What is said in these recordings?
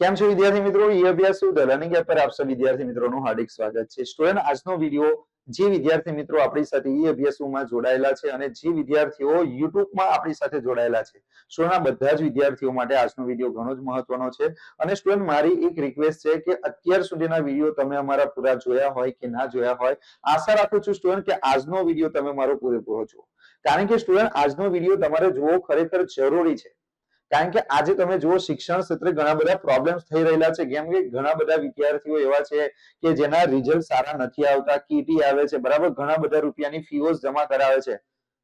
કેમ છો વિદ્યાર્થી મિત્રો? ઈ અભ્યાસ શું લર્નિંગ એપ પર આપ સૌ વિદ્યાર્થી મિત્રોનું હાર્દિક સ્વાગત છે. સ્ટુડન્ટ, આજનો વિડિયો જે વિદ્યાર્થી મિત્રો આપણી સાથે ઈ અભ્યાસમાં જોડાયેલા છે અને જે વિદ્યાર્થીઓ યુટ્યુબમાં આપણી સાથે જોડાયેલા છે. સ્ટુડન્ટ બધા જ વિદ્યાર્થીઓ માટે આજનો વિડિયો ઘણો જ મહત્વનો છે. અને સ્ટુડન્ટ, મારી એક રિક્વેસ્ટ છે કે અત્યાર સુધીના વિડિયો તમે અમારા પૂરા જોયા હોય કે ના જોયા હોય, આશા રાખું છું સ્ટુડન્ટ કે આજનો વિડિયો તમે મારો પૂરેપૂરો જુઓ. કારણ કે સ્ટુડન્ટ, આજનો વિડિયો તમારે જોવો ખરેખર જરૂરી છે. કારણ કે આજે તમે જુઓ, શિક્ષણ ક્ષેત્રે ઘણા બધા પ્રોબ્લેમ્સ થઈ રહેલા છે. કેમ કે ઘણા બધા વિદ્યાર્થીઓ એવા છે કે જેના રિઝલ્ટ સારા નથી આવતા કીટી આવે છે. બરાબર? ઘણા બધા રૂપિયાની ફીઓ જમા કરાવે છે.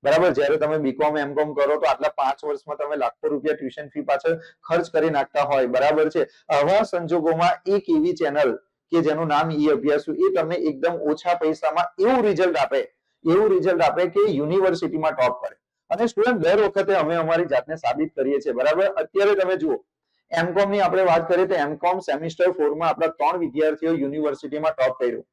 બરાબર? જ્યારે તમે બીકોમ એમકોમ કરો તો આટલા પાંચ વર્ષમાં તમે લાખો રૂપિયા ટ્યુશન ફી પાછળ ખર્ચ કરી નાખતા હોય. બરાબર છે? આવા સંજોગોમાં એક એવી ચેનલ કે જેનું નામ ઈ અભ્યાસુ, એ તમને એકદમ ઓછા પૈસામાં એવું રિઝલ્ટ આપે. એવું રિઝલ્ટ આપે કે યુનિવર્સિટીમાં ટોપ કરે. અને સ્ટુડન્ટ દર વખતે અમે અમારી જાતને સાબિત કરીએ છીએ, બરાબર? અત્યારે તમે જુઓ એમકોમની આપણે વાત કરીએ તો એમકોમ સેમિસ્ટર ફોરમાં આપણા ત્રણ વિદ્યાર્થીઓ યુનિવર્સિટીમાં ટોપ કર્યું.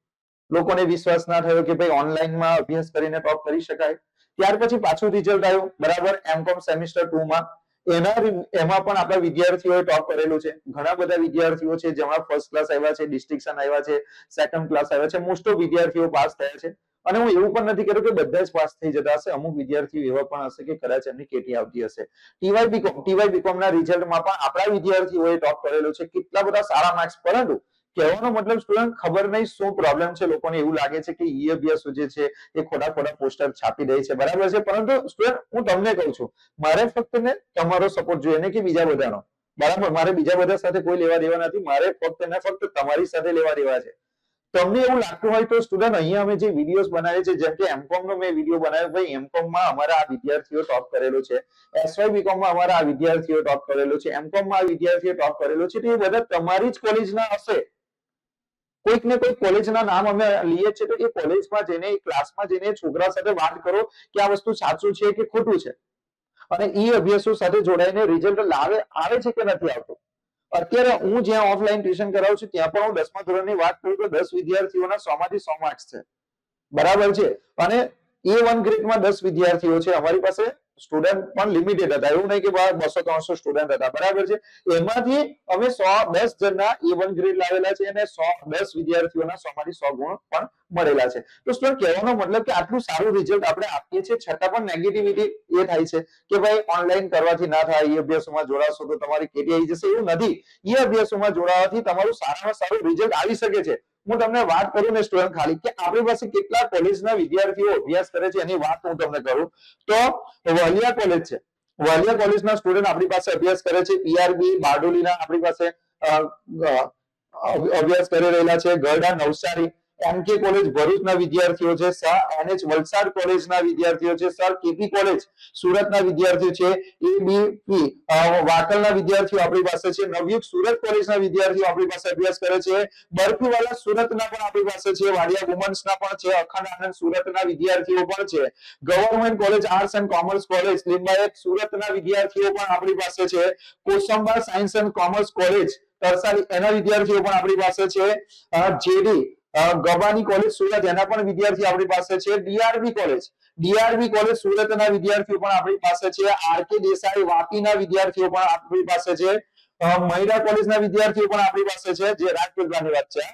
લોકોને વિશ્વાસ ના થયો કે ભાઈ ઓનલાઈનમાં અભ્યાસ કરીને ટોપ કરી શકાય. ત્યાર પછી પાછું રિઝલ્ટ આવ્યું, બરાબર? એમકોમ સેમિસ્ટર ટુ માં. એના એમાં પણ આપણા વિદ્યાર્થીઓએ ટોપ કરેલું છે. ઘણા બધા વિદ્યાર્થીઓ છે જેમાં ફર્સ્ટ ક્લાસ આવ્યા છે ડિસ્ટિંક્શન આવ્યા છે સેકન્ડ ક્લાસ આવ્યા છે. મોસ્ટ ઓફ વિદ્યાર્થીઓ પાસ થયા છે. અને હું એવું પણ નથી કહેતો કે બધા જ પાસ થઈ જતા હશે. અમુક વિદ્યાર્થીઓ એવા પણ હશે કે કદાચ એમની કેટી આવતી હશે. ટીવાય બીકોમ ટીવાય બીકોમ ના રિઝલ્ટમાં પણ આપણા વિદ્યાર્થીઓએ ટોપ કરેલો છે. કેટલા બધા સારા માર્ક્સ પરંતુ કહેવાનો મતલબ સ્ટુડન્ટ ખબર નહીં શું પ્રોબ્લેમ છે. લોકોને એવું લાગે છે કે ઈ અભ્યાસો જે છે એ ખોટા ખોટા પોસ્ટર છાપી દે છે. બરાબર છે? પરંતુ સ્ટુડન્ટ હું તમને કહું છું, મારે ફક્ત ને તમારો સપોર્ટ જોઈએ ને કે બીજા બધાનો. બરાબર? મારે બીજા બધા સાથે કોઈ લેવા દેવા નથી. મારે ફક્ત ને ફક્ત તમારી સાથે લેવા દેવા છે. તમને એવું લાગતું હોય તો સ્ટુડન્ટ અહીંયા અમે જે વિડીયોઝ બનાવીએ છીએ, જેમ કે એમકોમ નો મેં વીડિયો બનાવ્યો, ભાઈ એમકોમમાં અમારા આ વિદ્યાર્થીઓ ટોપ કરેલો છે. એસવાય બીકોમમાં અમારા આ વિદ્યાર્થીઓ ટોપ કરેલો છે. એમકોમમાં આ વિદ્યાર્થીઓ ટોપ કરેલો છે. તો એ બધા તમારી જ કોલેજના હશે. કોઈક ને કોઈક કોલેજના નામ અમે લઈએ છીએ. તો એ કોલેજમાં જઈને, એ ક્લાસમાં જઈને છોકરા સાથે વાત કરો કે આ વસ્તુ સાચું છે કે ખોટું છે. અને એ અભ્યાસો સાથે જોડાઈને રિઝલ્ટ લાવે, આવે છે કે નથી આવતું? અત્યારે હું જ્યાં ઓફલાઈન ટ્યુશન કરાવું છું, ત્યાં પણ હું દસમા ધોરણની વાત કરું તો દસ વિદ્યાર્થીઓના સો માંથી સો માર્ક્સ છે. બરાબર છે? અને એ વન ગ્રેડમાં દસ વિદ્યાર્થીઓ છે, અમારી પાસે સ્ટુડન્ટ પણ લિમિટેડ હતા. એવું નહીં કે બસો ત્રણસો સ્ટુડન્ટ હતા. બરાબર છે? એમાંથી અમે સો દસ જણના એ વન ગ્રેડ લાવેલા છે અને સો દસ વિદ્યાર્થીઓના સો માંથી સો ગુણ પણ મળેલા છે. તો સ્ટુડન્ટ કહેવાનો મતલબ કે આટલું સારું રિઝલ્ટ આપણે આપીએ છીએ, છતાં પણ નેગેટિવિટી એ થાય છે કે ભાઈ ઓનલાઈન કરવાથી ના થાય એ અભ્યાસોમાં જોડાશો તો તમારી કેટી આવી જશે. એવું નથી. એ અભ્યાસોમાં જોડાવાથી તમારું સારામાં સારું રિઝલ્ટ આવી શકે છે. હું તમને વાત કરું ને સ્ટુડન્ટ ખાલી કે આપણી પાસે કેટલા કોલેજના વિદ્યાર્થીઓ અભ્યાસ કરે છે એની વાત હું તમને કરું. તો વાલિયા કોલેજ છે. વાલિયા કોલેજના સ્ટુડન્ટ આપણી પાસે અભ્યાસ કરે છે. પીઆરબી બારડોલીના આપણી પાસે અભ્યાસ કરી રહેલા છે. ગરડા નવસારી એમકે કોલેજ ભરૂચના વિદ્યાર્થીઓ છે, સર. એનએચ વલસાડ કોલેજના વિદ્યાર્થીઓ છે, સર. કેપી કોલેજ સુરતના વિદ્યાર્થીઓ છે એબીપી વાકલના વિદ્યાર્થીઓ આપણી પાસે છે. નવયુગ સુરત કોલેજના વિદ્યાર્થીઓ આપણી પાસે અભ્યાસ કરે છે. બરફીવાલા સુરતના પણ આપણી પાસે છે. વાડિયા વુમન્સના પણ છે. અખંડ આનંદ સુરતના વિદ્યાર્થીઓ પણ છે. Government college, arts and commerce college Limbayat સુરતના વિદ્યાર્થીઓ પણ આપણી પાસે છે. Kosamba science and commerce college, Tarsali એના વિદ્યાર્થીઓ પણ આપણી પાસે છે. જેડી ગબાની કોલેજ સુરત, એના પણ વિદ્યાર્થી આપણી પાસે છે. ડીઆરબી કોલેજ ડીઆરબી કોલેજ સુરતના વિદ્યાર્થીઓ પણ આપણી પાસે છે. આરકે દેસાઈ વાપીના વિદ્યાર્થીઓ પણ આપણી પાસે છે. મહિલા કોલેજના વિદ્યાર્થીઓ પણ આપણી પાસે છે. જે રાજપીપળાની વાત છે.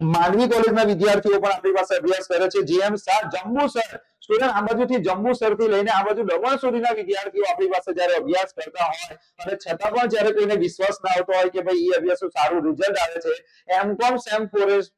માંડવી કોલેજના વિદ્યાર્થીઓ પણ આપણી પાસે અભ્યાસ કરે છે. જીએમ શાહ જંબુસર સ્ટુડન્ટ આ બાજુથી જંબુસરથી લઈને આ બાજુ દમણ સુધીના વિદ્યાર્થીઓ આપણી પાસે જયારે અભ્યાસ કરતા હોય અને છતાં પણ જયારે કોઈને વિશ્વાસ ના આવતો હોય કે ભાઈ એ અભ્યાસ સારું રિઝલ્ટ આવે છે એમકોમ સેમ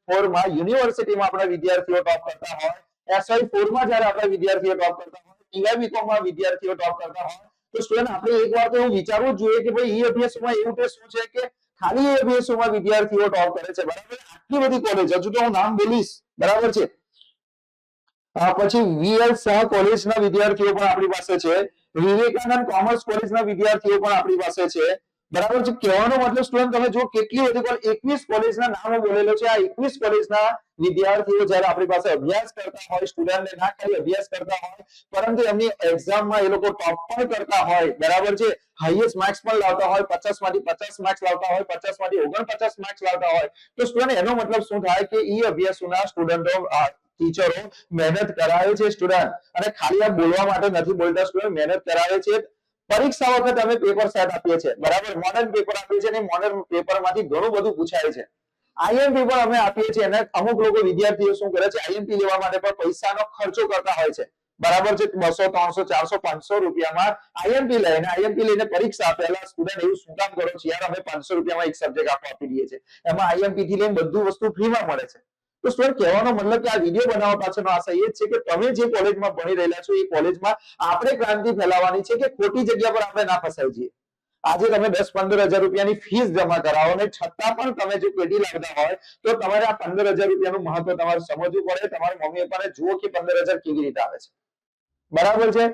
ફોરમાં યુનિવર્સિટીમાં આપણા વિદ્યાર્થીઓ ટોપ કરતા હોય એસઆઈ ફોરમાં જયારે આપણા વિદ્યાર્થીઓ ટોપ કરતા હોય ટીવાય બીકોમમાં વિદ્યાર્થીઓ ટોપ કરતા હોય, તો સ્ટુડન્ટ આપણે એક વાર તો એવું વિચારવું જોઈએ કે ભાઈ એ અભ્યાસમાં એવું કે શું છે કે ખાલી એ અભ્યાસોમાં વિદ્યાર્થીઓ ટોપ કરે છે. બરાબર? આટલી બધી કોલેજ હજુ તો હું નામ બોલીશ બરાબર છે? પછી વીએલ શાહ કોલેજના વિદ્યાર્થીઓ પણ આપણી પાસે છે. વિવેકાનંદ કોમર્સ કોલેજના વિદ્યાર્થીઓ પણ આપણી પાસે છે. બરાબર છે? કહેવાનો મતલબ સ્ટુડન્ટ તમે જો કેટલી બધી કોલેજ એકવીસ કોલેજના નામો બોલેલો છે. આ એકવીસ કોલેજના વિદ્યાર્થીઓ જયારે આપણી પાસે અભ્યાસ કરતા હોય સ્ટુડન્ટને ના ખાલી અભ્યાસ કરતા હોય, પરંતુ એમની એક્ઝામમાં એ લોકો ટોપ પણ કરતા હોય, બરાબર છે? હાઈએસ્ટ માર્ક્સ પણ લાવતા હોય પચાસમાંથી પચાસ માર્ક્સ લાવતા હોય પચાસમાંથી ઓગણપચાસ માર્ક્સ લાવતા હોય. તો સ્ટુડન્ટ એનો મતલબ શું થાય કે એ અભ્યાસોના સ્ટુડન્ટો ટીચરો મહેનત કરાવે છે સ્ટુડન્ટ અને ખાલી આ બોલવા માટે નથી બોલતા સ્ટુડન્ટ મહેનત કરાવે છે પરીક્ષા વખતે અમે પેપર સેટ આપીએ છીએ. બરાબર? મોડર્ન પેપર આપીએ છીએ અને મોડર્ન પેપરમાંથી ઘણું બધું પૂછાય છે. આઈએમપી પણ અમે આપીએ છીએ અને અમુક લોકો વિદ્યાર્થીઓ શું કરે છે? આઈએમપી લેવા માટે પણ પૈસાનો ખર્ચો કરતા હોય છે. બરાબર છે? બસો, ત્રણસો, ચારસો, પાંચસો રૂપિયામાં આઈએમપી લઈને આઈએમપી લઈને પરીક્ષા પહેલા સ્ટુડન્ટ એવું શું કામ કરો છો? યાર, અમે પાંચસો રૂપિયામાં એક સબ્જેક્ટ આપવા આપી દઈએ છીએ. એમાં આઈએમપી થી લઈને બધું વસ્તુ ફ્રીમાં મળે છે. તો સ્ટુડન્ટ કહેવાનો મતલબ કે આ વીડિયો બનાવવા પાછળનો આશય એ છે કે તમે જે કોલેજમાં ભણી રહેલા છો એ કોલેજમાં આપણે ક્રાંતિ ફેલાવવાની છે કે ખોટી જગ્યા પર આપણે ના ફસાઈ જઈએ. આજે તમે દસ પંદર હજાર રૂપિયાની ફીસ જમા કરાવો ને છતાં પણ તમે જો પેટી લાગતા હોય તો તમારે આ પંદર હજાર રૂપિયાનું મહત્વ તમારે સમજવું પડે, તમારા મમ્મી પપ્પાને જુઓ કે પંદર હજાર કેવી રીતે આવે છે. બરાબર છે?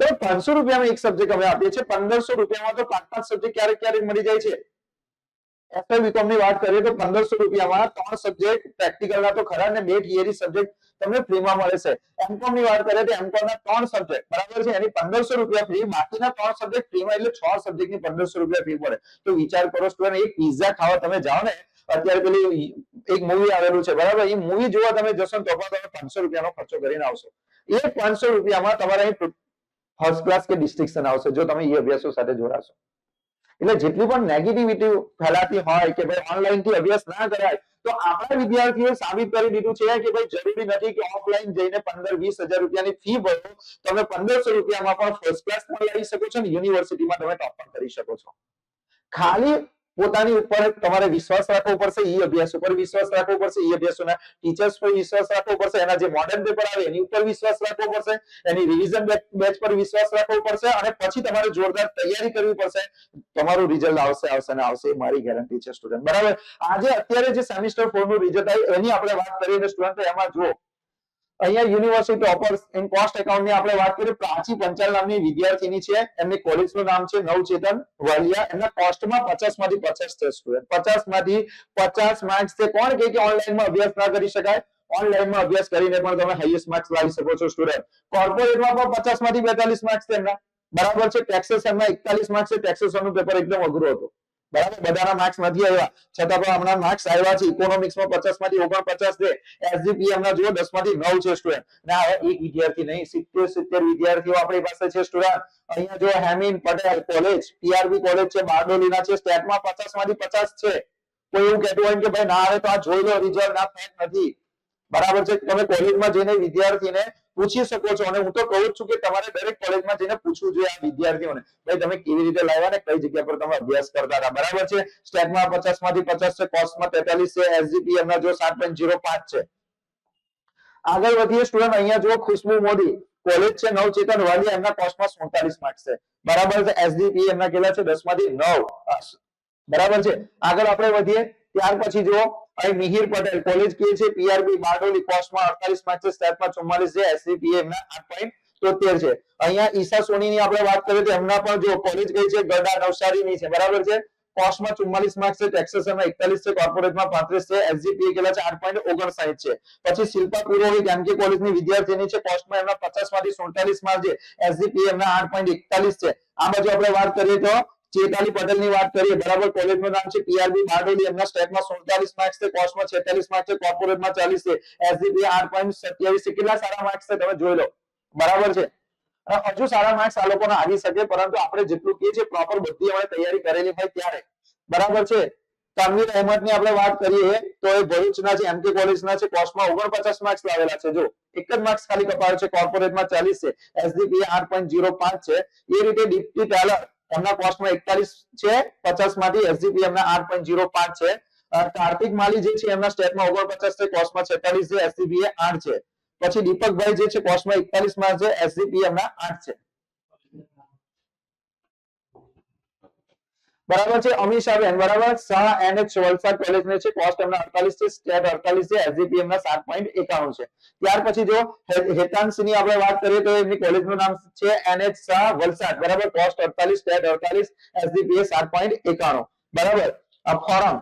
તો પાંચસો રૂપિયામાં એક સબ્જેક્ટ અમે આપીએ છીએ, પંદરસો રૂપિયામાં તો પાંચ પાંચ સબ્જેક્ટ ક્યારેક ક્યારેક મળી જાય છે. એફએ ની વાત કરીએ તો પંદરસો રૂપિયામાં ત્રણ સબ્જેક્ટ પ્રેક્ટિકલ ના તો ખરા ને બે થિયરી સબ્જેક્ટ તમને ફ્રીમાં મળે છે. એમકોમની વાત કરીએ તો એમકોમ ના ત્રણ સબ્જેક્ટ બરાબર છે? એની પંદરસો રૂપિયા ફ્રી બાકીના ત્રણ સબ્જેક્ટ ફ્રીમાં એટલે છ સબ્જેક્ટની પંદરસો રૂપિયા ફી પડે તો વિચાર કરો સ્ટુડન્ટ એક પિઝા ખાવા તમે જાઓ ને, અત્યારે પેલી એક મૂવી આવેલું છે, બરાબર? એ મૂવી જોવા તમે જશો તો પણ તમે પાંચસો રૂપિયાનો ખર્ચો કરીને આવશો. એ પાંચસો રૂપિયામાં તમારે અહીં ફર્સ્ટ ક્લાસ કે ડિસ્ટિંક્શન આવશે, જો તમે એ અભ્યાસો સાથે જોડાશો. એટલે જેટલી પણ નેગેટિવિટી ફેલાતી હોય કે ભાઈ ઓનલાઈનથી અભ્યાસ ના કરાય, તો આપણા વિદ્યાર્થીઓ સાબિત કરી દીધું છે કે ભાઈ જરૂરી નથી કે ઓફલાઈન જઈને પંદર વીસ હજાર રૂપિયાની ફી ભરો. તમે પંદરસો રૂપિયામાં પણ ફર્સ્ટ ક્લાસ પણ લઈ શકો છો અને યુનિવર્સિટીમાં તમે ટોપ પણ કરી શકો છો. ખાલી પોતાની ઉપર તમારે વિશ્વાસ રાખવો પડશે એ અભ્યાસ ઉપર વિશ્વાસ રાખવો પડશે, ઈ અભ્યાસોના ટીચર્સ પર વિશ્વાસ રાખવો પડશે, એના જે મોડર્ન પેપર આવે એની ઉપર વિશ્વાસ રાખવો પડશે, એની રિવિઝન બેચ પર વિશ્વાસ રાખવો પડશે અને પછી તમારે જોરદાર તૈયારી કરવી પડશે. તમારું રિઝલ્ટ આવશે આવશે ને આવશે મારી ગેરંટી છે સ્ટુડન્ટ બરાબર? આજે અત્યારે જે સેમિસ્ટર ફોરનું રિઝલ્ટ આવ્યું, એની આપણે વાત કરીએ સ્ટુડન્ટ એમાં જુઓ અહીંયા યુનિવર્સિટી ઓફર્સ ઇન કોસ્ટ એકાઉન્ટની આપણે વાત કરીએ, પ્રાચી પંચાલ નામની વિદ્યાર્થીની છે, એમની કોલેજનું નામ છે નવચેતન વાલિયા એમના કોસ્ટમાં પચાસમાંથી પચાસ છે સ્ટુડન્ટ પચાસમાંથી પચાસ માર્ક્સ છે. કોણ કે ઓનલાઈનમાં અભ્યાસ ના કરી શકાય? ઓનલાઈનમાં અભ્યાસ કરીને પણ તમે હાઈએસ્ટ માર્ક્સ લાવી શકો છો સ્ટુડન્ટ કોર્પોરેટમાં પણ પચાસમાંથી બેતાલીસ માર્ક્સ છે એમના. બરાબર છે? ટેક્સેસ એમના એકતાલીસ માર્ક્સ છે. ટેક્સેશનનું પેપર એકદમ અઘરું હતું. બરાબર? બધાના માર્ક્સ નથી આવ્યા. છતાં પણ હમણાં માર્ક્સ આવ્યા છે. ઇકોનોમિક્સમાં પચાસમાંથી ઓગણપચાસ છે. એસજીપી હમણાં જુઓ, દસમાંથી નવ છે સ્ટુડન્ટ ના એક વિદ્યાર્થી નહીં. સિત્તેર સિત્તેર વિદ્યાર્થીઓ આપણી પાસે છે સ્ટુડન્ટ અહીંયા જો Hemin Patel college PRB college છે, બારડોલીના છે. સ્ટેટમાં પચાસમાંથી પચાસ છે. કોઈ એવું કહેતું હોય કે ભાઈ ના આવે તો આ જોઈ લો રિઝલ્ટ ના ફેક નથી. બરાબર છે? તમે કોલેજમાં જઈને વિદ્યાર્થીને પૂછી શકો છો. અને હું તો કહું છું કે તમારે દરેક કોલેજમાં જઈને પૂછવું જોઈએ આ વિદ્યાર્થીઓને, ભાઈ, તમે કેવી રીતે લાવ્યા ને કઈ જગ્યા પર તમે અભ્યાસ કરતા હતા? બરાબર છે? સ્ટેટમાં પચાસમાંથી પચાસ છે, કોસ્ટમાં તેતાલીસ છે એસજીપીએમ ના જો સાત પોઈન્ટ જીરો પાંચ છે. આગળ વધીએ સ્ટુડન્ટ અહીંયા જો ખુશ્બુ મોદી કોલેજ છે નવ ચેતન વાલી, એમના કોસ્ટમાં સુડતાલીસ માર્ક્સ છે. બરાબર છે? એસડીપી એમના કેટલા છે? દસમાંથી નવ. બરાબર છે? આગળ આપણે વધીએ, ત્યાર પછી જુઓ અહીં મિહિર પટેલ કોલેજ કે છે? પીઆરબી બારડોલી કોસ્ટમાં અડતાલીસ માર્ક્સ છે સ્ટેટમાં ચુમ્માલીસ છે એસડીપી એમના આઠ પોઈન્ટ તોતેર છે. અહીંયા ઈશા સોનીની આપણે વાત કરીએ તો એમના પણ જો કોલેજ કઈ છે? ગડા નવસારીની છે. બરાબર છે? કોસ્ટમાં ચુમ્માલીસ માર્ક્સ છે ટેક્સેશનમાં એકતાલીસ છે કોર્પોરેટમાં પાંત્રીસ છે એસજીપીએ કેટલા છે? આઠ પોઈન્ટ ઓગણસાઠ છે. પછી શિલ્પા પુરોહિત કોલેજ કોલેજની વિદ્યાર્થીની છે કોસ્ટમાં એમના પચાસમાંથી સુડતાલીસ માર્ક છે એસજીપીએ એમના આઠ પોઈન્ટ એકતાલીસ છે. આ બાજુ આપણે વાત કરીએ તો ચેતાલી પટેલની વાત કરીએ, બરાબર? કોલેજનું નામ છે પીઆરબી બારડોલી એમના સ્ટેટમાં સુડતાલીસ માર્ક્સ છે કોસ્ટમાં છેતાલીસ માર્ક્સ છે કોર્પોરેટમાં ચાલીસ છે. એસજીપી આઠ પોઈન્ટ સત્યાવીસ કેટલા સારા માર્ક્સ છે તમે જોઈ લો. બરાબર છે? હજુ સારા માર્ક્સ આ લોકોને આવી શકે, પરંતુ આપણે જેટલું કહીએ છીએ પ્રોપર બધી આપણે તૈયારી કરેલી હોય ત્યારે. બરાબર છે? તનવીર અહેમદની આપણે વાત કરીએ, તો એ ભરૂચના છે એમકે કોલેજના છે, કોર્સમાં ઓગણપચાસ માર્ક્સ લાવેલા છે. જો, એક જ માર્ક્સ ખાલી કપાયો છે કોર્પોરેટમાં ચાલીસ છે. એસડીપી આઠ પોઈન્ટ જીરો પાંચ છે. એ રીતે ડીપટી ટેલર એમના કોસ્ટમાં એકતાલીસ છે પચાસમાંથી એસજીપી એમના આઠ પોઈન્ટ ઝીરો પાંચ છે. કાર્તિક માલી જે છે, એમના સ્ટેટમાં ઓગણપચાસ છે કોસ્ટમાં છેતાલીસ છે એસડીપી આઠ છે. પછી દીપકભાઈ જે છે કોસ્ટમાં એકતાલીસમાં છે, એસજીપી એમના આઠ છે. બરાબર છે અમીષાબેન બરાબર? શાહ એનએચ વલસાડ કોલેજ ને છે કોસ્ટ એમના અડતાલીસ છે સ્ટેટ અડતાલીસ છે એસજીપી એમના સાત પોઈન્ટ એકાણું છે. ત્યાર પછી જો હેતાંશની આપણે વાત કરીએ તો એમની કોલેજનું નામ છે એનએચ શાહ વલસાડ, બરાબર? કોસ્ટ અડતાલીસ સ્ટેટ અડતાલીસ એસજીપી સાત પોઈન્ટ એકાણું. બરાબર? ફોરમ,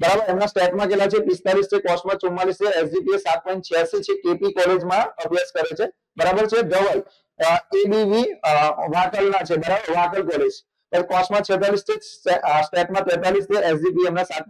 બરાબર? એમના સ્ટેટમાં કેટલા છે? પિસ્તાલીસ છે કોસ્ટમાં ચુમ્માલીસ છે એસજીપીએ સાત પોઈન્ટ છ્યાસી છે કેપી કોલેજમાં અભ્યાસ કરે છે. બરાબર છે? ધવલ એબીવી વાકલના છે, બરાબર? વાકલ કોલેજ કોસ્ટમાં છેતાલીસ છે સ્ટેટમાં તેતાલીસ છે એસજીપી એમના સાત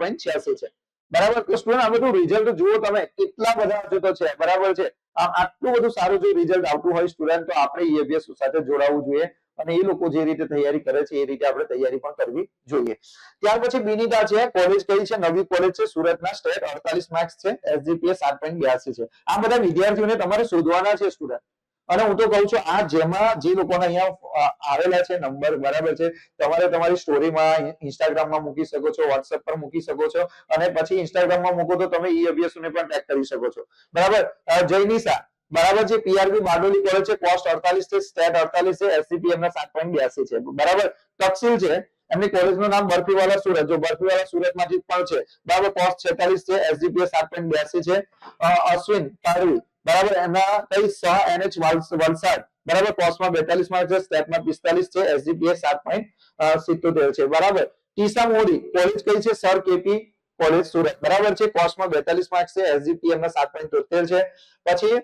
છે. બરાબર? તો સ્ટુડન્ટ આ બધું રિઝલ્ટ જુઓ તમે, કેટલા બધા અજતો છે. બરાબર છે? આમ આટલું બધું સારું જો રિઝલ્ટ આવતું હોય સ્ટુડન્ટ તો આપણે ઈએબીએસ સાથે જોડાવવું જોઈએ અને એ લોકો જે રીતે તૈયારી કરે છે, એ રીતે આપણે તૈયારી પણ કરવી જોઈએ. ત્યાર પછી બિનિતા છે કોલેજ કઈ છે? નવી કોલેજ છે, સુરતના સ્ટેટ અડતાલીસ માર્ક્સ છે એસજીપીએ સાત પોઈન્ટ બ્યાસી છે. આ બધા વિદ્યાર્થીઓને તમારે શોધવાના છે સ્ટુડન્ટ અને હું તો કહું છું, આ જેમાં જે લોકોને અહીંયા આવેલા છે નંબર બરાબર છે, તમારે તમારી સ્ટોરીમાં ઇન્સ્ટાગ્રામમાં મૂકી શકો છો વોટ્સએપ પર મૂકી શકો છો, અને પછી ઇન્સ્ટાગ્રામમાં મૂકો તો તમે ઈ અભ્યાસોને પણ ટેગ કરી શકો છો. બરાબર? જયનિશા, બરાબર છે પીઆરબી બારડોલી કોલેજ છે કોસ્ટ અડતાલીસ છે સ્ટેટ અડતાલીસ છે એસસીપીએમ ના સાત પોઈન્ટ બ્યાસી છે. બરાબર? તકસીલ છે, એમની કોલેજનું નામ બરફીવાલા સુરત, જો બરફીવાલા સુરતમાંથી પણ છે. બરાબર? કોસ્ટ છેતાલીસ છે એસજીપીએ સાત પોઈન્ટ બ્યાસી છે. અશ્વિન પારવી બરાબર? એના કઈ સ એનએચ વલસાડ. બરાબર? કોસ્ટમાં બેતાલીસ માર્ક છે સ્ટેટમાં પિસ્તાલીસ છે એસજીપીએ સાત પોઈન્ટ સિત્તોતેર છે. બરાબર? ટીસા મોડી કોલેજ કઈ છે? Sir KP college Surat. બરાબર છે? કોસ્ટમાં બેતાલીસ માર્ક છે એસજીપીએમ ના સાત પોઈન્ટ તોતેર છે. પછી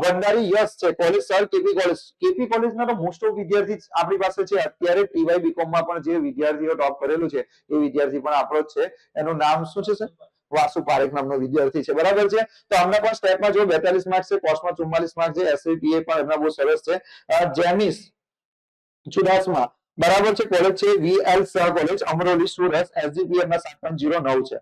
ભંડારી યશ છે college sir KP college KP કોલેજના તો મોસ્ટ ઓફ વિદ્યાર્થી આપણી પાસે છે. અત્યારે ટીવાય બીકોમમાં પણ જે વિદ્યાર્થીઓ ટોપ કરેલું છે, એ વિદ્યાર્થી પણ આપણો જ છે. એનું નામ શું છે, સર? વાસુ પારેખ નામનો વિદ્યાર્થી છે. બરાબર છે? તો આમના પણ સ્ટેપમાં જો બેતાલીસ માર્ક છે કોસ્ટમાં ચુમ્માલીસ માર્ક છે એસવીપીએ પણ એમના બહુ સરસ છે. જેમિસ ચુડાસમા બરાબર છે? કોલેજ છે VL sir college Amroli Surat SGP એમના સાત છે.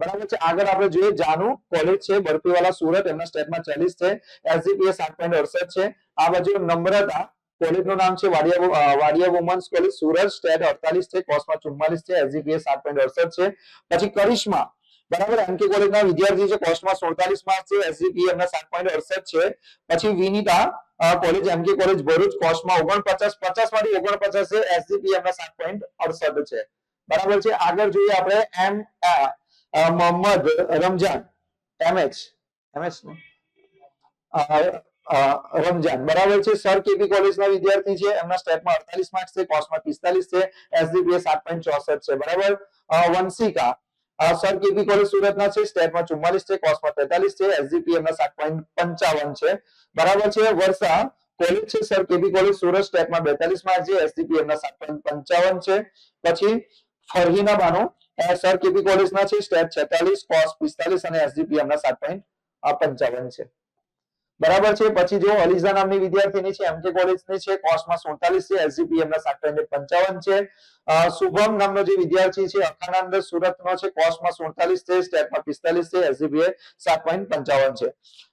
બરાબર છે? આગળ આપણે જોઈએ, જાનુ કોલેજ છે, બરફીવાલા સુરત, એમના સ્ટેટમાં ચાલીસ છે. એસજીપીએ સાત પોઈન્ટ અડસઠ છે. આ બાજુ નમ્રતા કોલેજનું નામ છે, Wadia Wadia women's college Surat state અડતાલીસ છે કોસ્ટમાં ચુમ્માલીસ છે, એસજીપીએ સાત પોઈન્ટ અડસઠ છે. પછી કરિશ્મા બરાબર? એમકે કોલેજના વિદ્યાર્થી છે કોસ્ટમાં સુડતાલીસ માર્ક છે એસજીપી એમના સાત પોઈન્ટ અડસઠ છે. પછી Vinita college MK college Bharuch કોસ્ટમાં ઓગણપચાસ, પચાસમાંથી ઓગણપચાસ છે એસજીપી એમના સાત પોઈન્ટ અડસઠ છે. બરાબર છે? આગળ જોઈએ આપણે એમ મોહમ્મદ રમજાન એમએચ એમએચ ને? રમજાન. બરાબર છે? સર કેપી કોલેજના વિદ્યાર્થી છે, એમના સ્ટેપમાં અડતાલીસ માર્ક્સ છે કોસ્ટમાં પિસ્તાલીસ છે એસડીપીએ સાત પોઈન્ટ ચોસઠ છે. બરાબર? વંશિકા સર કેપી કોલેજ સુરતના છે, સ્ટેટમાં ચુમ્માલીસ છે કોસ્ટમાં તેતાલીસ છે એસજીપીએમ ના સાત પોઈન્ટ પંચાવન છે. બરાબર છે, વર્ષા કોલેજ છે સર કેપી કોલેજ સુરત સ્ટેટમાં બેતાલીસ માર્ક છે એસડીપી એમના સાત પોઈન્ટ પંચાવન છે. પછી ફરહીના બાનો સર કેપી કોલેજના છે, સ્ટેટ છેતાલીસ કોર્સ પિસ્તાલીસ અને એસજીપીએમ ના સાત પોઈન્ટ પંચાવન છે. બરાબર છે? પછી જો અલીઝા નામની વિદ્યાર્થીની છે એમકે કોલેજની છે કોસ્ટમાં સુડતાલીસ છે એસજીપીએમ ના સાત પંચાવન છે. શુભમ નામનો જે વિદ્યાર્થી છે અખાનંદ સુરતનો છે કોસ્ટમાં સુડતાલીસ છે, સ્ટેટમાં પિસ્તાલીસ છે એસજીપીએ સાત પંચાવન છે.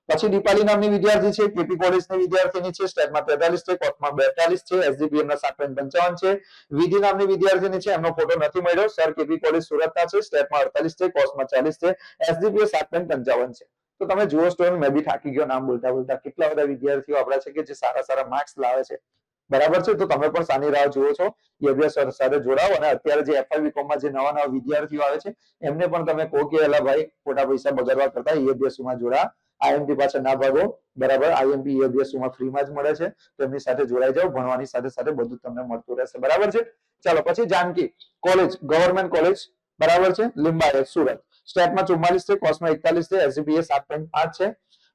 પછી દીપાલી નામની વિદ્યાર્થી છે, કેપી કોલેજની વિદ્યાર્થીની છે, સ્ટેટમાં તેતાલીસ છે કોસ્ટમાં બેતાલીસ છે એસજીપીએમ ના સાત પંચાવન છે. વિધિ નામની વિદ્યાર્થીની છે, એમનો ફોટો નથી મળ્યો. સર, કેપી કોલેજ સુરતના છે, સ્ટેટમાં અડતાલીસ છે કોસ્ટમાં ચાલીસ છે એસજીપીએ સાત પોઈન્ટ પંચાવન છે. તો તમે જુઓ સ્ટુડન્ટ મેં બી થાકી ગયો નામ બોલતા બોલતા. કેટલા બધા વિદ્યાર્થીઓ આપણા છે કે જે સારા સારા માર્ક્સ લાવે છે. બરાબર છે? તો તમે પણ સાની રાહ જુઓ છો. એ સર સાથે જોડાઓ અને અત્યારે જે એફઆઈ કોમમાં જે નવા નવા વિદ્યાર્થીઓ આવે છે, એમને પણ તમે કહો કે એલા ભાઈ, ખોટા પૈસા બગાડવા કરતા અભ્યાસોમાં જોડા. આઈએમપી પાછળ ના ભાગો. બરાબર? આઈએમપી માં ફ્રીમાં જ મળે છે. તો એમની સાથે જોડાઈ જાઓ. ભણવાની સાથે સાથે બધું તમને મળતું રહેશે. બરાબર છે? ચાલો, પછી જાનકી. કોલેજ ગવર્મેન્ટ કોલેજ બરાબર છે? લિંબાયત, સુરત. સ્ટેટમાં ચુમ્માલીસ છે કોસ્ટમાં એકતાલીસ છે એસજીપીએ સાત પોઈન્ટ પાંચ છે.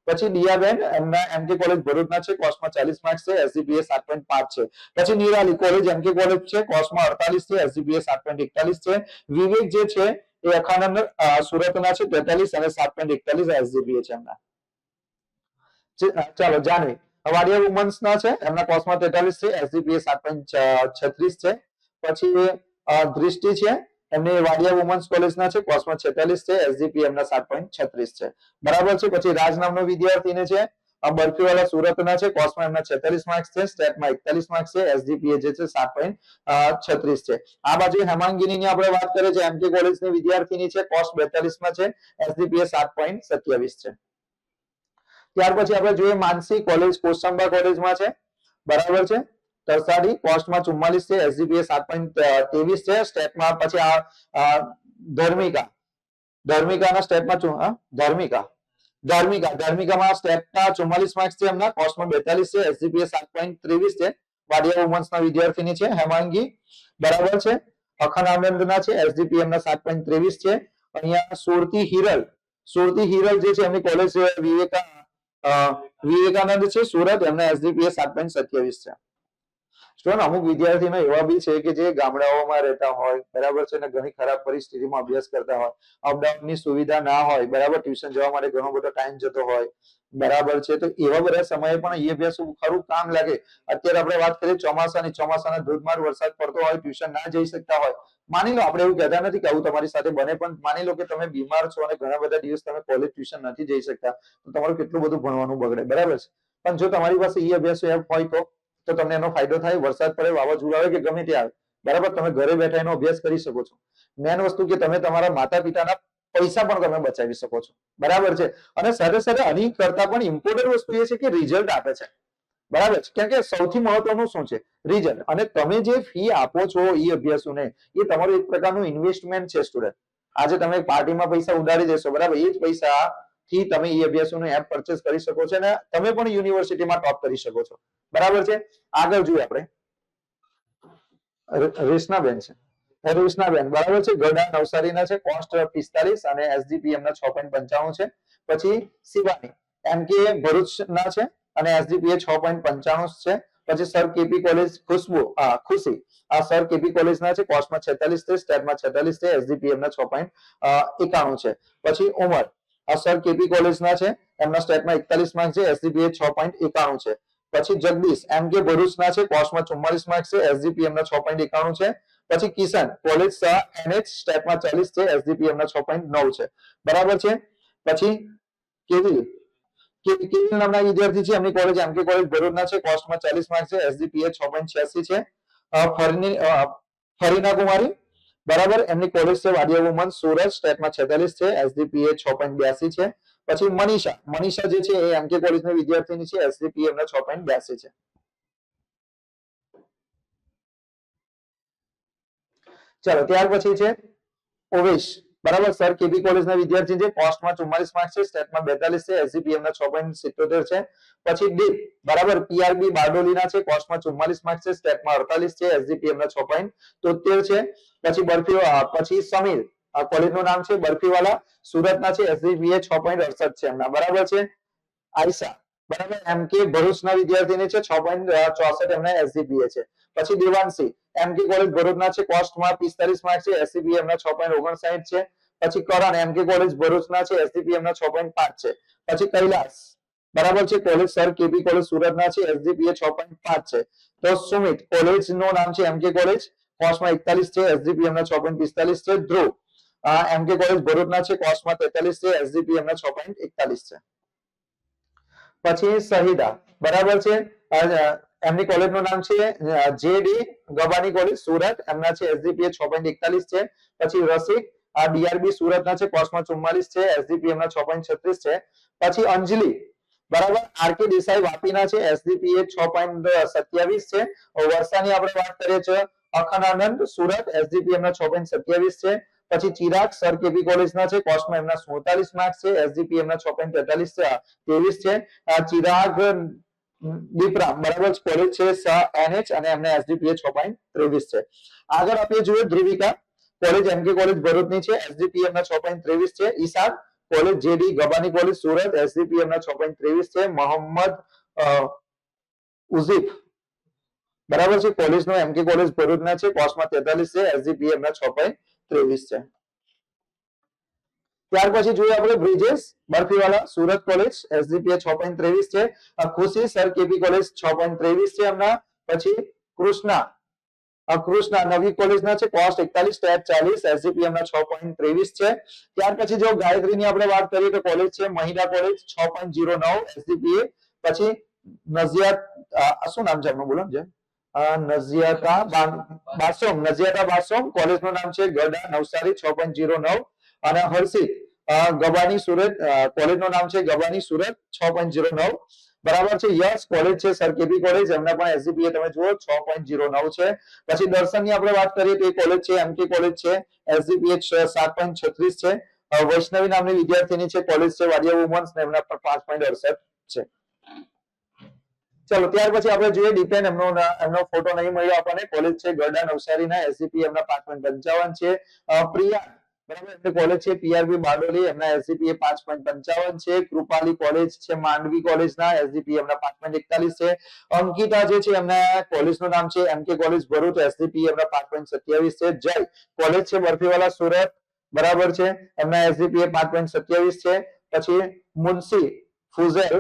પછી દિયાબેન એમના એમકે કોલેજ ભરૂચના છે કોસ્ટમાં ચાલીસ માર્ક્સ છે એસજીપીએ સાત પોઈન્ટ પાંચ છે. પછી નિરાલી કોલેજ એમકે કોલેજ છે કોસ્ટમાં અડતાલીસ છે એસજીપીએ સાત પોઈન્ટ એકતાલીસ છે. વિવેક જે છે, એ અખાનંદ સુરતના છે, તેતાલીસ અને સાત પોઈન્ટ એકતાલીસ એસજીપીએ છે એમના. ચાલો જાનવી. વાડિયા વુમન્સ ના છે, એમના કોસ્ટમાં તેતાલીસ છે એસજીપીએ સાત પોઈન્ટ છત્રીસ છે. પછી દ્રિષ્ટિ છે એમની વાડિયા વુમન્સ કોલેજના છે કોસ્ટમાં છેતાલીસ છે એસજીપી એમના સાત પોઈન્ટ છત્રીસ છે. બરાબર છે? પછી રાજ નામનો વિદ્યાર્થીને છે, આ બરફીવાલા સુરતના છે કોસ્ટમાં એમના છેતાલીસ માર્ક્સ છે, સ્ટેટમાં એકતાલીસ માર્ક્સ છે એસજીપીએ જે છે, સાત પોઈન્ટ છત્રીસ છે. આ બાજુ હેમાંગીની આપણે વાત કરીએ છીએ એમકે કોલેજની વિદ્યાર્થીની છે કોસ્ટ બેતાલીસમાં છે એસજીપીએ સાત પોઈન્ટ સત્યાવીસ છે. ત્યાર પછી આપણે જોઈએ માનસી કોલેજ કોસંબા કોલેજમાં છે. બરાબર છે? તરસાડી કોસ્ટમાં ચુમ્માલીસ છે, એસજીપીએ સાત પોઈન્ટ ત્રેવીસ છે, સ્ટેટમાં પછી આ ધર્મિકા. ધર્મિકાના સ્ટેટમાં ધર્મિકા. ધર્મિકા. ધર્મિકામાં સ્ટેપના ચુમ્માલીસ માર્ક્સ છે એમના કોસ્ટમાં બેતાલીસ છે, એસજીપીએ સાત પોઈન્ટ ત્રેવીસ છે. વાડિયા વુમન્સના વિદ્યાર્થીની છે, હેમાંગી. બરાબર છે? અખંડાનંદના છે એસજીપી એમના સાત પોઈન્ટ ત્રેવીસ છે. અહીંયા સુરતી હિરલ. સુરતી હિરલ જે છે, એમની કોલેજ વિવેકા વિવેકાનંદ છે, સુરત. એમના એસજીપીએ સાત પોઈન્ટ સત્યાવીસ છે. સ્ટુડન્ટ અમુક વિદ્યાર્થીનો એવા બી છે કે જે ગામડાઓમાં રહેતા હોય, બરાબર છે ને ઘણી ખરાબ પરિસ્થિતિમાં અભ્યાસ કરતા હોય અપડાઉનની સુવિધા ના હોય, બરાબર, ટ્યુશન જવા માટે ઘણો બધો ટાઈમ જતો હોય, બરાબર છે, તો એવા બધા સમયે પણ એ અભ્યાસ ખરું કામ લાગે. અત્યારે આપણે વાત કરીએ ચોમાસાની, ચોમાસાના ધોધમાર વરસાદ પડતો હોય, ટ્યુશન ના જઈ શકતા હોય, માની લો આપણે એવું કહેતા નથી કે આવું તમારી સાથે બને, પણ માની લો કે તમે બીમાર છો અને ઘણા બધા દિવસ તમે કોલેજ ટ્યુશન નથી જઈ શકતા, તો તમારું કેટલું બધું ભણવાનું બગડે, બરાબર છે? પણ જો તમારી પાસે એ અભ્યાસ એપ હોય તો તો તમને એનો ફાયદો થાય, વરસાદ પડે, વાવાઝોડું આવે કે ગમે તે આવે. બરાબર? તમે ઘરે બેઠા એનો અભ્યાસ કરી શકો છો. મેન વસ્તુ કે તમે તમારા માતા પિતાના પૈસા પણ તમે બચાવી શકો છો. બરાબર છે? અને સાથે સાથે આની કરતા પણ ઇમ્પોર્ટન્ટ વસ્તુ એ છે કે રિઝલ્ટ આપે છે. બરાબર છે? કેમ કે સૌથી મહત્વનું શું છે? રિઝલ્ટ અને તમે જે ફી આપો છો એ અભ્યાસોને, એ તમારું એક પ્રકારનું ઇન્વેસ્ટમેન્ટ છે સ્ટુડન્ટ આજે તમે પાર્ટીમાં પૈસા ઉડાડી દેશો, બરાબર? એ જ પૈસા થી તમે ઈ અભ્યાસોનો એપ પરચેસ કરી શકો છો અને તમે પણ યુનિવર્સિટીમાં ટોપ કરી શકો છો. બરાબર છે? આગળ જોઈએ આપણે. રેશનાબેન છે. એમ કે ભરૂચના છે અને એસજીપીએ છ પોઈન્ટ પંચાણું છે. પછી સર કેપી કોલેજ ખુશ્બુ આ ખુશી. આ સર કેપી કોલેજ ના છેતાલીસ છે, સ્ટેટમાં છેતાલીસ છે એસડીપીએમ ના છ પોઈન્ટ એકાણું છે. પછી ઉમર આ સર કેપી કોલેજ ના છે. એમના સ્ટેટમાં એકતાલીસ માર્ક છે એસડીપીએ છ પોઈન્ટ એકાણું છે. પછી જગદીશ એમ કે ભરૂચના છે કોસ્ટમાં ચુમ્માલીસ માર્ક છે એસજીપીએમ ના છ પોઈન્ટ એકાણું છે. પછી કિશન, કોલેજ શાહ, એનએચ, સ્ટેટમાં ચાલીસ છે એસજીપીએમ ના છ પોઈન્ટ નવ છે. બરાબર છે? પછી કેવી કેવી નામના વિદ્યાર્થી છે, એમની કોલેજ એમ કે કોલેજ ભરૂચના છે ચાલીસ માર્ક છે, એસજીપીએ છ પોઈન્ટ છ્યાસી છે. ફરીની ફરીના કુમારી બરાબર? એમની કોલેજ છે વાડિયા વુમન સુરત સ્ટેટમાં છેતાલીસ છે એસડીપીએ છ પોઈન્ટ બ્યાસી છે. પછી મનીષા મનીષા જે છે એ એમકે કોલેજની વિદ્યાર્થીની છે એસડીપીએમ ના છ પોઈન્ટ બ્યાસી છે. ચાલો, ત્યાર પછી છે ઓવેશ બરાબર, સર? કેબી કોલેજના વિદ્યાર્થી છે કોસ્ટમાં ચુમ્માલીસ માર્ક છે સ્ટેટમાં બેતાલીસ છે એસજીપીએમ ના છ છે. પછી ડીપ બરાબર? પીઆરબી બારડોલીના છે કોસ્ટમાં ચુમ્માલીસ માર્ક છે સ્ટેટમાં અડતાલીસ છે એસજીપીએમ ના છ છે. પછી બરફી પછી સમીર, આ કોલેજનું નામ છે બરફીવાલા, સુરતના છે એસજીપીએ છ પોઈન્ટ અડસઠ છે એમના. બરાબર છે? આયશા, બરાબર? એમ કે ભરૂચના વિદ્યાર્થીને છે, છ પોઈન્ટ ચોસઠ એમના એસજીપીએ છે. પછી દેવાંશી એમ કે કોલેજ ભરૂચના છે કોસ્ટમાં પિસ્તાલીસ માર્ક છે એસસીપીએમ ના છ પોઈન્ટ ઓગણસાઠ છે, પછી કરણ એમકે કોલેજ ભરૂચના છે એસડીપીએમ ના છ પોઈન્ટ પાંચ છે, પછી કૈલાસ, બરાબર છે કોલેજ સર કેપી કોલેજ સુરતના છે એસડીપીએ છ પોઈન્ટ પાંચ છે, તો સુમિત કોલેજનું નામ છે એમ કે કોલેજ કોસ્ટમાં એકતાલીસ છે એસડીપીએમ ના છ પોઈન્ટ પિસ્તાલીસ છે, ધ્રુવ એમ કે કોલેજ ભરૂચના છે કોસ્ટમાં તેતાલીસ છે એસડીપીએમ ના છ પોઈન્ટ એકતાલીસ છે. પછી શહીદા બરાબર છે એમની કોલેજનું નામ છે જેડી ગબાની કોલેજ સુરત. એમના છે એસડીપીએ છ પોઈન્ટ એકતાલીસ છે. પછી રસિક, આ ડીઆરબી સુરતના છે કોસ્ટમાં ચુમ્માલીસ છે. એસડીપી એમના છ પોઈન્ટ છત્રીસ છે. પછી અંજલિ, બરાબર? આરકે દેસાઈ વાપીના છે. એસડીપીએ છ પોઈન્ટ સત્યાવીસ છે. વર્ષાની આપણે વાત કરીએ છીએ અખનાનંદ સુરત. એસડીપી એમના છ પોઈન્ટ સત્યાવીસ છે. પછી ચિરાગ, સર કેપી કોલેજના છે. કોસ્ટમાં એમના સુડતાલીસ માર્ક્સ છે. એસડીપી ના છ પોઈન્ટ તેતાલીસ ત્રેવીસ છે. ચિરાગ દીપરામ બરાબર છે સ એનએચ અને એમને એસડીપીએ છ ત્રેવીસ છે. આગળ આપણે જોઈએ ધ્રુવિકા, કોલેજ એમકે કોલેજ ભરૂચની છે એસડીપીએમ ના છ છે. Ishaq college JD, Gabani college Surat SDPM ના છ પોઈન્ટ છે. મોહમ્મદ ઉઝીફ બરાબર છે? કોલેજનો એમકે કોલેજ ભરૂચના છે કોસ્ટમાં તેતાલીસ છે એસડીપીએમ ના છ ત્રેવીસ છે. ત્યાર પછી જોઈએ આપણે બ્રિજેસ બરફીવાલા, સુરત કોલેજ એસડીપીએ છ પોઈન્ટ ત્રેવીસ છે. ખુશી સર કેપી કોલેજ છ પોઈન્ટ ત્રેવીસ છે એમના. પછી કૃષ્ણા કૃષ્ણા નવી કોલેજના છે કોસ્ટ એકતાલીસ સ્ટેટ ચાલીસ એસજીપી ના છ પોઈન્ટ ત્રેવીસ છે. ત્યાર પછી જો ગાયત્રીની આપણે વાત કરીએ તો કોલેજ છે મહિલા કોલેજ છ પોઈન્ટ જીરો નવ એસજીપીએ પછી નઝિયાત શું નામ છે એમનું? બોલો ને નઝિયાતા બાસોમ નઝિયાતા બાસોમ કોલેજનું નામ છે ગડા નવસારી, છ પોઈન્ટ જીરો નવ. અને હર્ષિત ગબાની સુરત કોલેજનું નામ છે ગબાની સુરત, છ પોઈન્ટ જીરો નવ. બરાબર છે, યસ, કોલેજ છે સર કેપી કોલેજ, એમના પણ એસજીપીએ તમે જુઓ, છ પોઈન્ટ જીરો નવ છે. પછી દર્શનની આપણે વાત કરીએ તો એ કોલેજ છે એમકે કોલેજ છે એસજીપીએ સાત પોઈન્ટ છત્રીસ છે. વૈષ્ણવી નામની વિદ્યાર્થીની છે, કોલેજ છે, વાડિયા વુમન્સ ને એમના પર પાંચ પોઈન્ટ અડસઠ છે. ચલો, ત્યાર પછી આપણે જોઈએ ડિપેન્ડ એમનો એમનો ફોટો નહીં મળ્યો આપણને. કોલેજ છે ગરડા નવસારીના એસજીપી એમના પાંચ પોઈન્ટ પંચાવન છે. પ્રિયા બરાબર? એમની કોલેજ છે પીઆરબી બારડોલી, એમના પાંચ પોઈન્ટ પંચાવન છે. કૃપાલી કોલેજ છે, માંડવી કોલેજના એસજીપીએ એમના પાંચ પોઈન્ટ એકતાલીસ છે. અંકિતા જે છે, એમના કોલેજનું નામ છે એમકે કોલેજ ભરૂચ. એસજીપીએ એમના પાંચ પોઈન્ટ સત્યાવીસ છે. જય! કોલેજ છે બરફીવાલા, સુરત. બરાબર છે? એમના એસજીપીએ પાંચ પોઈન્ટ સત્યાવીસ છે. પછી મુનસી ફુઝેલ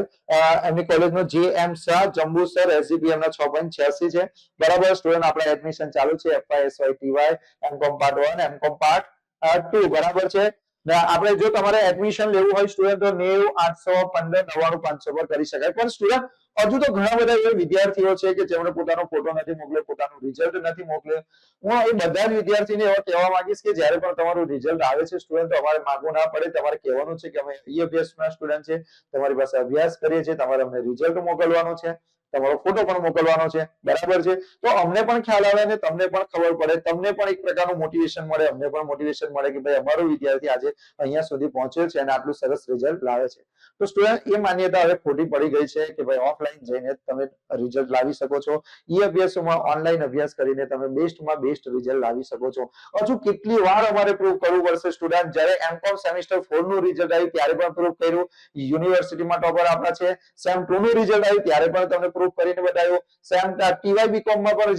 એમની કોલેજનો જે એમ શાહ જંબુસર એસજીપી એમના છ પોઈન્ટ છ્યાસી છે. બરાબર? સ્ટુડન્ટ આપણા એડમિશન ચાલુ છે. FY SY TY MCom part one MCom part two બરાબર છે? આપણે જો તમારે એડમિશન લેવું હોય સ્ટુડન્ટ તો નેવું, આઠસો, પંદર, નવ્વાણું, પાંચસો પર કરી શકાય. પણ સ્ટુડન્ટ હજુ તો ઘણા બધા એવા વિદ્યાર્થીઓ છે કે જેમણે પોતાનો ફોટો નથી મોકલ્યો, પોતાનું રિઝલ્ટ નથી મોકલ્યો. હું એ બધા જ વિદ્યાર્થીને એવા કહેવા માંગીશ કે જ્યારે પણ તમારું રિઝલ્ટ આવે છે સ્ટુડન્ટ તો અમારે માગવું ના પડે. તમારે કહેવાનું છે કે અમે ઈ અભ્યાસના સ્ટુડન્ટ છે. તમારી પાસે અભ્યાસ કરીએ છીએ, તમારે અમને રિઝલ્ટ મોકલવાનું છે. તમારો ફોટો પણ મોકલવાનો છે, બરાબર છે? તો અમને પણ ખ્યાલ આવે અને તમને પણ ખબર પડે, તમને પણ એક પ્રકારનું મોટિવેશન મળે, અમને પણ મોટિવેશન મળે કે ભાઈ અમારો વિદ્યાર્થી આજે અહીંયા સુધી પહોંચ્યો છે અને આટલું સરસ રિઝલ્ટ લાવે છે. તો સ્ટુડન્ટ એ માન્યતા હવે ખોટી પડી ગઈ છે કે ભાઈ ઓફલાઈન જઈને તમે રિઝલ્ટ લાવી શકો છો. ઈ અભ્યાસોમાં ઓનલાઈન અભ્યાસ કરીને તમે બેસ્ટમાં બેસ્ટ રિઝલ્ટ લાવી શકો છો. હજુ કેટલી વાર અમારે પ્રૂવ કરવું પડશે સ્ટુડન્ટ જ્યારે એમકોમ સેમિસ્ટર ફોરનું રિઝલ્ટ આવ્યું ત્યારે પણ પ્રૂવ કર્યું. યુનિવર્સિટીમાં ટોપર આપણા છે. સેમ ટુ નું રિઝલ્ટ આવ્યું ત્યારે પણ તમને પ્રૂવ કરીને બતાવ્યો. સેમ ટીવાય બીકોમમાં પણ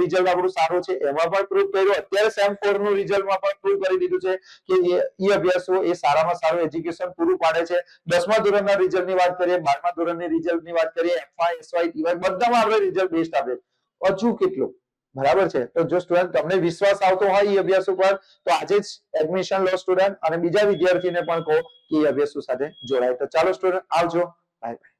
રિઝલ્ટ આપણું સારું છે. એમાં પણ પ્રૂફ કર્યું. અત્યારે સેમ ફોરનું રિઝલ્ટમાં પણ પ્રૂફ કરી દીધું છે કે એ- અભ્યાસો એ સારામાં સારું એજ્યુકેશન પૂરું પાડે છે. દસમા ધોરણના રિઝલ્ટની વાત કરીએ, બારમા ધોરણની રિઝલ્ટની વાત કરીએ એફઆઈ એસવાય ટીવાય બધામાં આપણે રિઝલ્ટ બેસ્ટ આપે. હજુ કેટલું? બરાબર છે? તો જો સ્ટુડન્ટ તમને વિશ્વાસ આવતો હોય એ અભ્યાસ ઉપર, તો આજે જ એડમિશન લો સ્ટુડન્ટ અને બીજા વિદ્યાર્થીને પણ કહો કે એ અભ્યાસો સાથે જોડાય. તો ચાલો સ્ટુડન્ટ આવજો. Bye bye